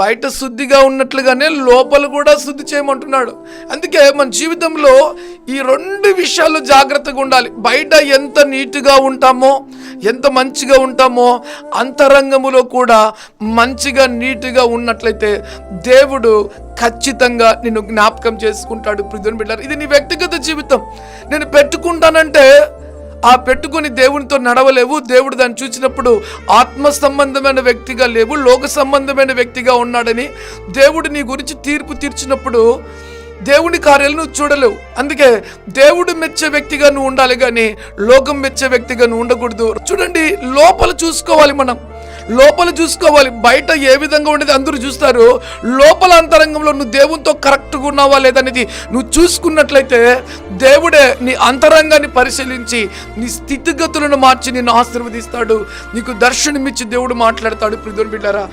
బయట శుద్ధిగా ఉన్నట్లుగానే లోపల కూడా శుద్ధి చేయమంటున్నాడు. అందుకే మన జీవితంలో ఈ రెండు విషయాలు జాగ్రత్తగా ఉండాలి. బయట ఎంత నీట్గా ఉంటామో ఎంత మంచిగా ఉంటామో అంతరంగములో కూడా మంచిగా నీట్గా ఉన్నట్లయితే దేవుడు ఖచ్చితంగా నిన్ను జ్ఞాపకం చేసుకుంటాడు పృథుని బిడ్డారు ఇది నీ వ్యక్తిగత జీవితం. నేను పెట్టుకుంటానంటే ఆ పెట్టుకుని దేవునితో నడవలేవు. దేవుడు దాన్ని చూసినప్పుడు ఆత్మ సంబంధమైన వ్యక్తిగా లేవు లోక సంబంధమైన వ్యక్తిగా ఉన్నాడని దేవుడు నీ గురించి తీర్పు తీర్చినప్పుడు దేవుని కార్యాలు నువ్వు చూడలేవు. అందుకే దేవుడు మెచ్చే వ్యక్తిగా నువ్వు ఉండాలి కానీ లోకం మెచ్చే వ్యక్తిగా నువ్వు ఉండకూడదు. చూడండి లోపల చూసుకోవాలి మనం. లోపల చూసుకోవాలి. బయట ఏ విధంగా ఉండేది అందరూ చూస్తారు. లోపల అంతరంగంలో నువ్వు దేవునితో కరెక్ట్గా ఉన్నావా లేదనేది నువ్వు చూసుకున్నట్లయితే దేవుడే నీ అంతరంగాన్ని పరిశీలించి నీ స్థితిగతులను మార్చి నిన్ను ఆశీర్వదిస్తాడు. నీకు దర్శనమిచ్చి దేవుడు మాట్లాడతాడు. ప్రిదుని బిడ్డారా